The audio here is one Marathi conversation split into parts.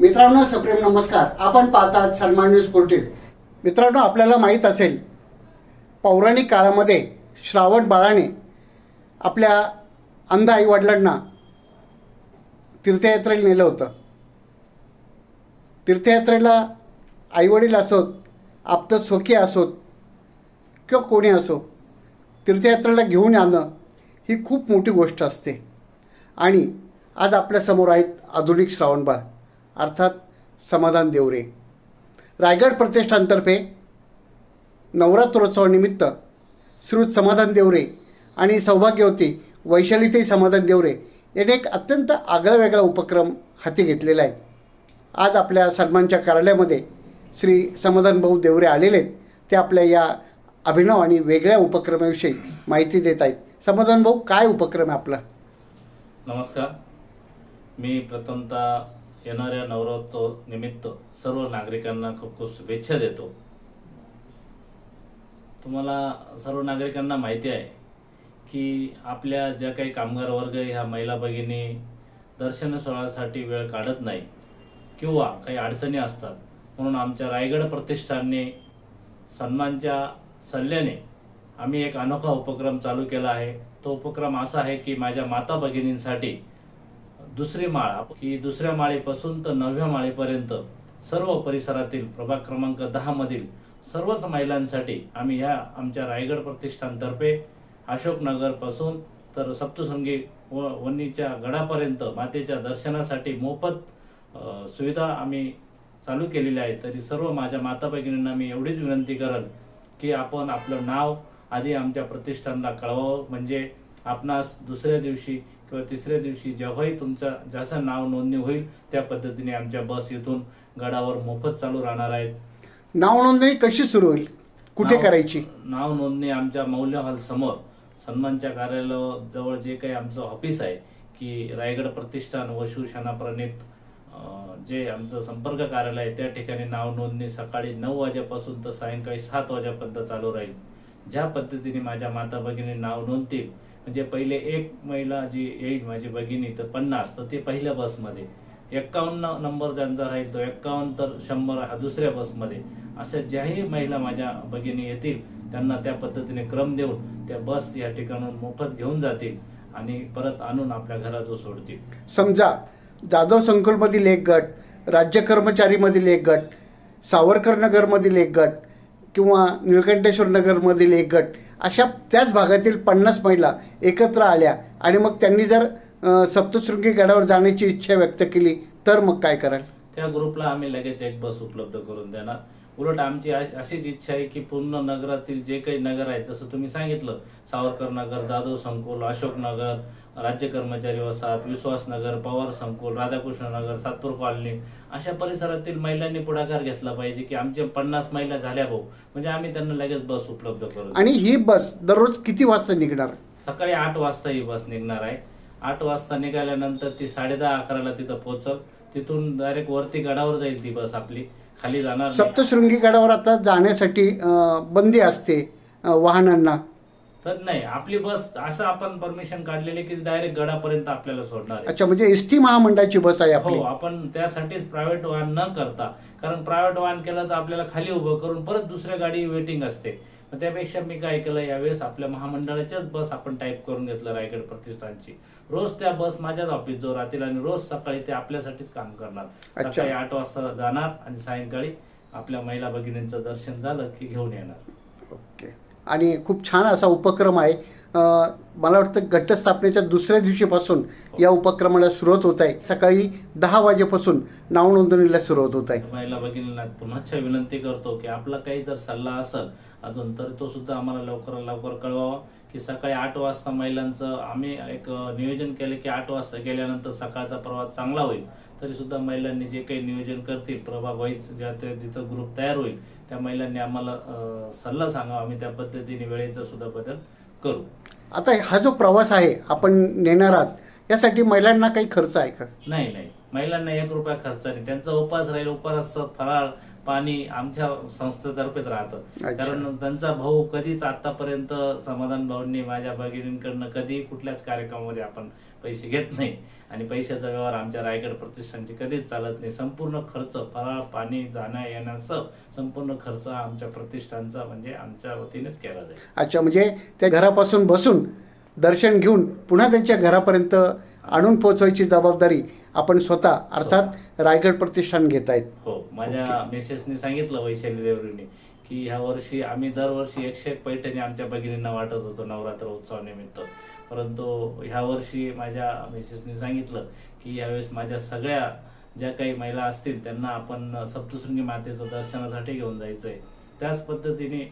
मित्रांनो सप्रेम नमस्कार. आपण पाहतात सन्मान न्यूज फोर्टीन मित्रांनो आपल्याला माहीत असेल पौराणिक काळामध्ये श्रावण बाळाने आपल्या अंध आईवडिलांना तीर्थयात्रेला नेलं होतं. तीर्थयात्रेला आईवडील असोत आप्त सोखी असोत किंवा कोणी असो तीर्थयात्रेला घेऊन आणणं ही खूप मोठी गोष्ट असते. आणि आज आपल्यासमोर आहेत आधुनिक श्रावणबाळ अर्थात समाधान देवरे. रायगड प्रतिष्ठानतर्फे नवरात्रोत्सवानिमित्त श्रुत समाधान देवरे आणि सौभाग्यवती वैशालीतही समाधान देवरे याने एक अत्यंत आगळा वेगळा उपक्रम हाती घेतलेला आहे. आज आपल्या सन्मानच्या कार्यालयामध्ये श्री समाधान भाऊ देवरे आलेले आहेत. ते आपल्या या अभिनव आणि वेगळ्या उपक्रमाविषयी माहिती देत आहेत. समाधान भाऊ काय उपक्रम आहे आपला? नमस्कार. मी प्रथमतः येणाऱ्या नवरोत्सव निमित्त सर्व नागरिकांना खूप खूप शुभेच्छा देतो. तुम्हाला सर्व नागरिकांना माहिती आहे की आपल्या ज्या काही कामगार वर्ग ह्या महिला भगिनी दर्शन सोहळ्यासाठी वेळ काढत नाही किंवा काही अडचणी असतात म्हणून आमच्या रायगड प्रतिष्ठानने सन्मानच्या सल्ल्याने आम्ही एक अनोखा उपक्रम चालू केला आहे. तो उपक्रम असा आहे की माझ्या माता भगिनींसाठी दुसरी माळ की दुसऱ्या माळेपासून तर नवव्या माळेपर्यंत सर्व परिसरातील प्रभाग क्रमांक दहा मधील सर्वच महिलांसाठी आम्ही ह्या आमच्या रायगड प्रतिष्ठानतर्फे अशोकनगरपासून तर सप्तशृंगी व वणीच्या गडापर्यंत मातेच्या दर्शनासाठी मोफत सुविधा आम्ही चालू केलेल्या आहेत. तरी सर्व माझ्या माता भगिनींना मी एवढीच विनंती करल की आपण आपलं नाव आधी आमच्या प्रतिष्ठानला कळवावं. म्हणजे आपणास दुसऱ्या दिवशी किंवा तिसऱ्या दिवशी जेव्हाही तुमचं जसं नाव नोंदणी होईल त्या पद्धतीने आमच्या बस इथून गडावर मोफत चालू राहणार आहेत. नाव नोंदणी कशी सुरू होईल? कुठे नाव- करायची? नाव नोंदणी आमच्या मौल्य हॉल समोर सन्मानच्या कार्यालयाजवळ जे काही आमचं ऑफिस आहे की रायगड प्रतिष्ठान व शिवसेना प्रणित अं, जे आमचं संपर्क कार्यालय आहे त्या ठिकाणी नाव नोंदणी सकाळी नऊ वाजेपासून तर सायंकाळी सात वाजेपर्यंत चालू राहील. ज्या पद्धतीने माझ्या माता भगिनी नाव नोंदतील म्हणजे पहिले एक महिला जी येईल माझी भगिनी तर पन्नास तर ते पहिल्या बसमध्ये एक्कावन्न नंबर ज्यांचा राहील तो एक्कावन्न तर शंभर हा दुसऱ्या बसमध्ये अशा ज्याही महिला माझ्या भगिनी येतील त्यांना त्या पद्धतीने क्रम देऊन त्या बस या ठिकाणून मोफत घेऊन जातील आणि परत आणून आपल्या घराजवळ सोडतील. समजा जाधव संकुलमधील एक गट राज्य कर्मचारीमधील एक गट सावरकर नगरमधील एक गट किंवा निळकंठेश्वर नगरमधील एक गट अशा त्याच भागातील पन्नास महिला एकत्र आल्या आणि मग त्यांनी जर सप्तशृंगी गडावर जाण्याची इच्छा व्यक्त केली तर मग काय कराल? त्या ग्रुपला आम्ही लगेच एक बस उपलब्ध करून देणार. उलट आमची अशीच इच्छा आहे की पूर्ण नगरातील जे काही नगर आहेत जसं तुम्ही सांगितलं सावरकर नगर जाधव संकुल अशोक नगर राज्य कर्मचारी वसाहत विश्वास नगर पवार संकुल राधाकृष्ण नगर सातपूर कॉलनी अशा परिसरातील महिलांनी पुढाकार घेतला पाहिजे की आमचे पन्नास महिला झाल्या भाऊ. म्हणजे आम्ही त्यांना लगेच बस उपलब्ध करू आणि ही बस दररोज किती वाजता निघणार? सकाळी आठ वाजता ही बस निघणार आहे. आठ वाजता निघाल्यानंतर ती साडे दहा अकराला तिथं पोहोचल. तिथून डायरेक्ट वरती गडावर जाईल ती बस आपली. खाली जाणार. सप्तशृंगी गडावर आता जाण्यासाठी बंदी असते वाहनांना. तर नाही आपली बस असं आपण परमिशन काढलेली की डायरेक्ट गडापर्यंत आपल्याला सोडणार अच्छा म्हणजे एस टी महामंडळाची बस आहे आपली. हो आपण त्यासाठीच प्रायव्हेट वाहन न करता कारण प्रायव्हेट वाहन केलं तर आपल्याला खाली उभं करून परत दुसऱ्या गाडी वेटिंग असते. मग त्यापेक्षा मी काय केलं यावेळेस आपल्या महामंडळाच्याच बस आपण टाईप करून घेतलं रायगड प्रतिष्ठानची. रोज त्या बस माझ्याच ऑफिस जो राहतील आणि रोज सकाळी ते आपल्यासाठीच काम करणार. सकाळी आठ वाजता जाणार आणि सायंकाळी आपल्या महिला भगिनींचं दर्शन झालं की घेऊन येणार. आणि खूप छान असा उपक्रम आहे. मला वाटतं घटस्थापनेच्या दुसऱ्या दिवशीपासून या उपक्रमाला सुरुवात होत आहे. सकाळी दहा वाजेपासून नाव नोंदणीला सुरुवात होत आहे. महिला भगिनींना पुन्हा विनंती करतो की आपला काही जर सल्ला असेल अजून तर तो सुद्धा आम्हाला लवकरात लवकर कळवावा. की सकाळी आठ वाजता महिलांचं आम्ही एक नियोजन केलं की आठ वाजता गेल्यानंतर सकाळचा प्रवास चांगला होईल. तरी सुद्धा महिलांनी जे काही नियोजन करतील प्रभाग वाईज ज्या त्या जिथं ग्रुप तयार होईल त्या महिलांनी आम्हाला सल्ला सांगावा. आम्ही त्या पद्धतीने वेळेचा सुद्धा बदल करू. आता हा जो प्रवास आहे आपण नेणार आहात यासाठी महिलांना काही खर्च आहे का? नाही नाही. महिलांना एक रुपया खर्च नाही त्यांचा उपास राहील उपास फराळ पाणी आमच्या संस्थेतर्फेच राहतं. कारण त्यांचा भाऊ कधीच आतापर्यंत समाधान भाऊंनी माझ्या भगिनींकडनं कधी कुठल्याच कार्यक्रमामध्ये आपण पैसे घेत नाही. आणि पैशाचा व्यवहार आमच्या रायगड प्रतिष्ठानची कधीच चालत नाही. संपूर्ण खर्च फराळ पाणी जाण्या येण्याचं संपूर्ण खर्च आमच्या प्रतिष्ठानचा म्हणजे आमच्या वतीनेच केला जाईल. अच्छा म्हणजे त्या घरापासून बसून दर्शन घेऊन पुन्हा त्यांच्या घरापर्यंत आणून पोचवायची जबाबदारी आपण स्वतः अर्थात रायगड प्रतिष्ठान घेत आहेत. हो माझ्या मिसेसने सांगितलं वैशाली देवरीने की ह्या वर्षी आम्ही दरवर्षी एकशे एक पैठणी आमच्या भगिनींना वाटत होतो नवरात्र उत्सवानिमित्त परंतु ह्या वर्षी माझ्या मिसेसने सांगितलं की यावेळेस माझ्या सगळ्या ज्या काही महिला असतील त्यांना आपण सप्तशृंगी मातेचं दर्शनासाठी घेऊन जायचंय. त्याच पद्धतीने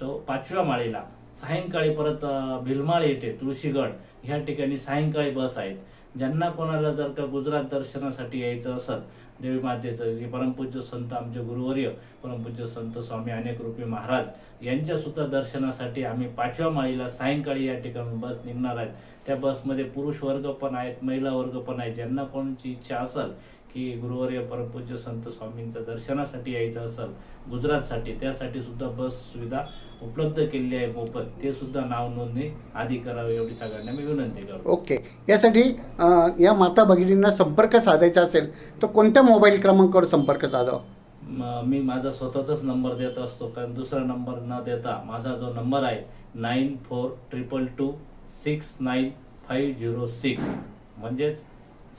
चौ पाचव्या माळीला सायंकाळी परत भिलमाळ येते तुळशीगड. ह्या ठिकाणी सायंकाळी बस आहेत. ज्यांना कोणाला जर का गुजरात दर्शनासाठी यायचं असेल देवी मातेचं जे परमपूज्य संत आमचे गुरुवर्य परमपूज्य संत स्वामी अनेक रूपी महाराज यांच्यासुद्धा दर्शनासाठी आम्ही पाचव्या माळीला सायंकाळी या ठिकाणी बस निघणार आहेत. त्या बसमध्ये पुरुष वर्ग पण आहेत महिला वर्ग पण आहेत. ज्यांना कोणाची इच्छा असेल की गुरुवर्य परमपूज्य संत स्वामींचं दर्शनासाठी यायचं असेल गुजरातसाठी त्यासाठी सुद्धा बस सुविधा उपलब्ध केलेली आहे मोफत. ते सुद्धा नाव नोंदणी आधी करावे एवढी सगळ्यांना मी विनंती करतो. ओके. यासाठी या माता भगिनींना संपर्क साधायचा असेल तर कोणत्या मोबाईल क्रमांकावर संपर्क साधावा? म- मी माझा स्वतःचाच नंबर देत असतो कारण दुसरा नंबर न देता माझा जो नंबर आहे nine four triple two six nine five zero six. म्हणजेच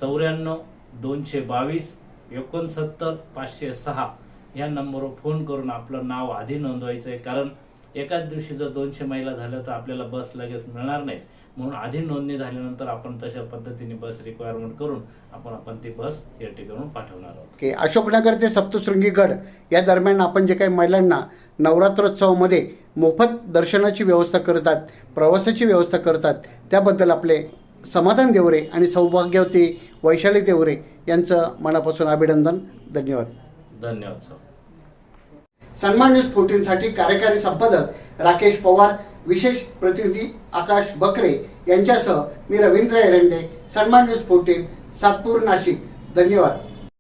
चौऱ्याण्णव दोनशे बावीस एकोणसत्तर पाचशे सहा या नंबरवर फोन करून आपलं नाव आधी नोंदवायचं आहे कारण एकाच दिवशी जर दोनशे महिला झाल्या तर आपल्याला बस लगेच मिळणार नाहीत. म्हणून आधी नोंदणी झाल्यानंतर आपण तशा पद्धतीने बस रिक्वायरमेंट करून आपण आपण ती बस या ठिकाणून पाठवणार आहोत. की अशोकनगर ते सप्तशृंगीगड या दरम्यान आपण जे काही महिलांना नवरात्रोत्सवामध्ये मोफत दर्शनाची व्यवस्था करतात प्रवासाची व्यवस्था करतात त्याबद्दल आपले समाधान देवरे आणि सौभाग्यवती वैशाली देवरे यांचं मनापासून अभिनंदन धन्यवाद. धन्यवाद सर. सन्मान न्यूज फोर्टीनसाठी कार्यकारी संपादक राकेश पवार विशेष प्रतिनिधी आकाश बकरे यांच्यासह मी रवींद्र एरंडे सन्मान न्यूज फोर्टीन सातपूर नाशिक. धन्यवाद.